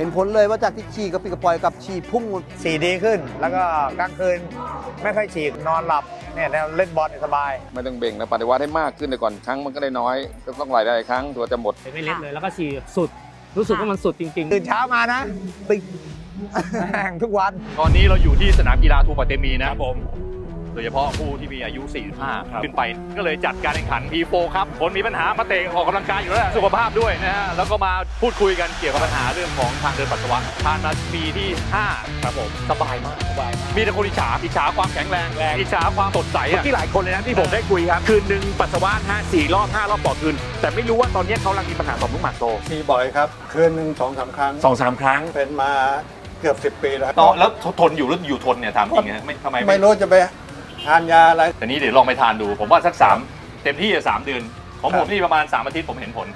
เห็นผลเลยว่าจากที่ฉี่กระปิดกระปอยกับฉี่พุ่งฉี่ดีขึ้น แล้วก็กลางคืนไม่ค่อยฉี่นอนหลับเนี่ยเล่นบอลสบาย ไม่ต้องเบ่งนะปฏิวัติให้มากขึ้นแต่ก่อนครั้งมันก็ได้น้อย ก็ต้องหลายได้ครั้งตัวจะหมดไม่เล็กเลยแล้วก็ฉี่สุด รู้สึกว่ามันสุดจริงตื่นเช้ามานะติดแห้งทุกวัน ตอนนี้เราอยู่ที่สนามกีฬาทูปะเตมีนะครับผม โดยเฉพาะผู้ที่มีอายุ 45 ขึ้นไป ก็เลยจัดการแข่งขัน P4 ครับคนมีปัญหามาเตะออกกำลังกายอยู่แล้วสุขภาพด้วยนะฮะแล้วก็มาพูดคุยกันเกี่ยวกับปัญหาเรื่องของทางเดินปัสสาวะทานมาปีที่ 5 ครับผมสบายมากสบายมากมีแต่คนอิจฉาอิจฉาความแข็งแรงอิจฉาความสดใสอะที่หลายคนเลยนะที่ผมได้คุยครับคืนหนึ่งปัสสาวะห้าสี่รอบห้ารอบต่อคืน แต่ไม่รู้ว่าตอนนี้เขากำลังมีปัญหาต่อมลูกหมากโตมีบ่อยครับ คืนหนึ่งสองสามครั้งสองสามครั้งเป็นมาเกือบสิบปีแล้ว ต่อแล้วทนอยู่หรืออยู่ทนเนี่ยถามจริงนะไม่ทำไมไม่รู้จะไป ทานยาอะไร แต่นี้เดี๋ยวลองไปทานดู ผมว่าสักสามเต็มที่อะสามเดือน ของผมนี่ประมาณสามอาทิตย์ผมเห็นผล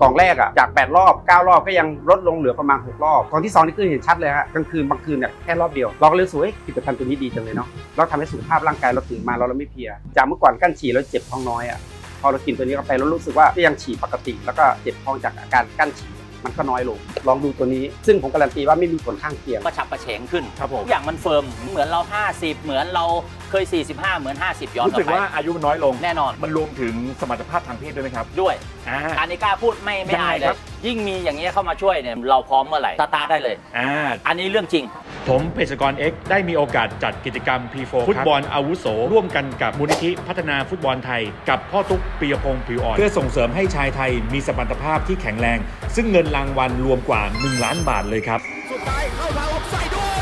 กล่องแรกอะจาก 8 รอบ 9 รอบก็ยังลดลงเหลือประมาณ 6 รอบกล่องที่2นี่คือเห็นชัดเลยฮะกลางคืนบางคืนเนี่ยแค่รอบเดียว เราก็เลยรู้สึกว่าเฮ้ยผลิตภัณฑ์ตัวนี้ดีจังเลยเนาะเราทำให้สุขภาพร่างกายเราตื่นมาเราเราไม่เพลีย จากเมื่อก่อนกั้นฉี่เราเจ็บท้องน้อยอะพอเรากินตัวนี้เข้าไปเรารู้สึกว่าก็ยังฉี่ปกติ แล้วก็เจ็บท้องจากอาการกั้นฉี่ มันก็น้อยลง ลองดูตัวนี้ ซึ่งผมการันตีว่าไม่มีผลข้างเคียง กระฉับกระเฉงขึ้นครับผม ทุกอย่างมันเฟิร์มเหมือนเรา 50 เหมือนเราเคย 45 เหมือน 50 ย้อนรู้กลัสึกบไปว่าอายุมันน้อยลง แน่นอนมันรวมถึงสมรรถภาพทางเพศด้วยไหมครับด้วยอ่า อันนี้กล้าพูดไม่ไม่อายเลยังไงครัย บ ยิ่งมีอย่างเงี้ยเข้ามาช่วยเนี่ยเราพร้อมเมื่อไหร่สตาร์ทได้เลย อ่า อันนี้เรื่องจริง ผมเภสัชกร X ได้มีโอกาสจัดกิจกรรม P4 ฟุตบอลอาวุโส ร่วมกันกับมูลนิธิพัฒนาฟุตบอลไทย กับพ่อตุ๊กปียพงศ์ผิวอ่อน เพื่อส่งเสริมให้ชายไทยมีสมรรถภาพที่แข็งแรง ซึ่งเงินรางวัลรวมกว่า 1 ล้านบาทเลยครับ สุดท้ายเข้าทางออกไซด์ดูหายเลย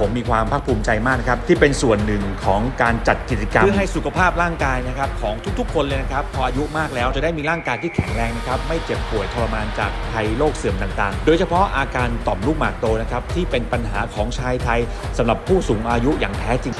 ผมมีความภาคภูมิใจมากนะครับ ที่เป็นส่วนหนึ่งของการจัดกิจกรรม เพื่อให้สุขภาพร่างกายนะครับของทุกๆ คนเลยนะครับ พออายุมากแล้วจะได้มีร่างกายที่แข็งแรงนะครับ ไม่เจ็บป่วยทรมานจากภัยโรคเสื่อมต่างๆ โดยเฉพาะอาการต่อมลูกหมากโตนะครับที่เป็นปัญหาของชายไทยสำหรับผู้สูงอายุอย่างแท้จริง